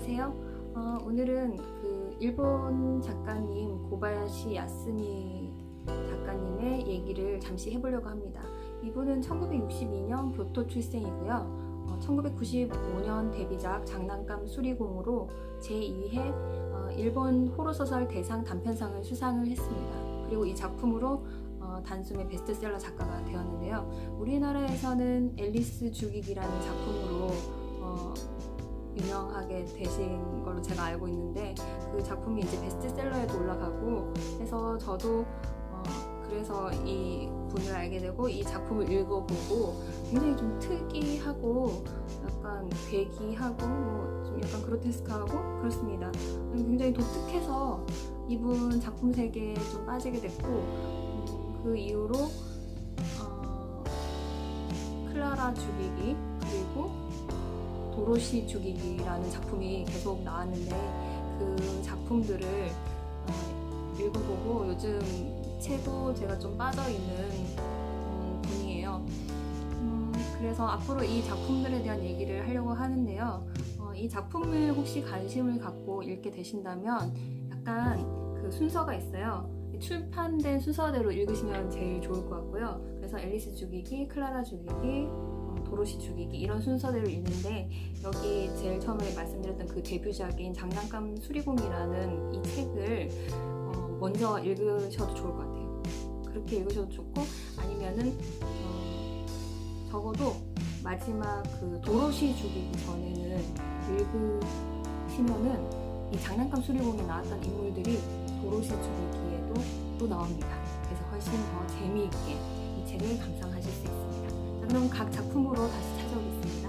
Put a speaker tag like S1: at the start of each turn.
S1: 안녕하세요. 어, 오늘은 그 일본 작가님 고바야시 야스미 작가님의 얘기를 잠시 해보려고 합니다. 이분은 1962년 교토 출생이고요. 어, 1995년 데뷔작 장난감 수리공으로 제2회 어, 일본 호러소설 대상 단편상을 수상을 했습니다. 그리고 이 작품으로 어, 단숨에 베스트셀러 작가가 되었는데요. 우리나라에서는 앨리스 죽이기라는 작품으로 어, 유명하게 되신 걸로 제가 알고 있는데 그 작품이 이제 베스트셀러에도 올라가고 해서 저도 어, 그래서 이 분을 알게 되고 이 작품을 읽어보고 굉장히 좀 특이하고 약간 괴기하고 뭐좀 약간 그로테스크하고 그렇습니다. 굉장히 독특해서 이분 작품 세계에 좀 빠지게 됐고 음, 그 이후로 어, 클라라 죽이기 그리고 도로시 죽이기라는 작품이 계속 나왔는데 그 작품들을 어, 읽어보고 요즘 책도 제가 좀 빠져있는 음, 분이에요. 음, 그래서 앞으로 이 작품들에 대한 얘기를 하려고 하는데요. 어, 이 작품을 혹시 관심을 갖고 읽게 되신다면 약간 그 순서가 있어요. 출판된 순서대로 읽으시면 제일 좋을 것 같고요. 그래서 앨리스 죽이기, 클라라 죽이기, 어, 도로시 죽이기 이런 순서대로 읽는데 여기 제일 처음에 말씀드렸던 그 데뷔작인 장난감 수리공이라는 이 책을 어, 먼저 읽으셔도 좋을 것 같아요. 그렇게 읽으셔도 좋고 아니면은 어, 적어도 마지막 그 도로시 죽이기 전에는 읽으시면은 이 장난감 수리공에 나왔던 인물들이 도로시 죽이기에도 또 나옵니다. 그래서 훨씬 더 재미있게 이 책을 감상하실 수 있습니다. 자, 그럼 각 작품으로 다시 찾아오겠습니다.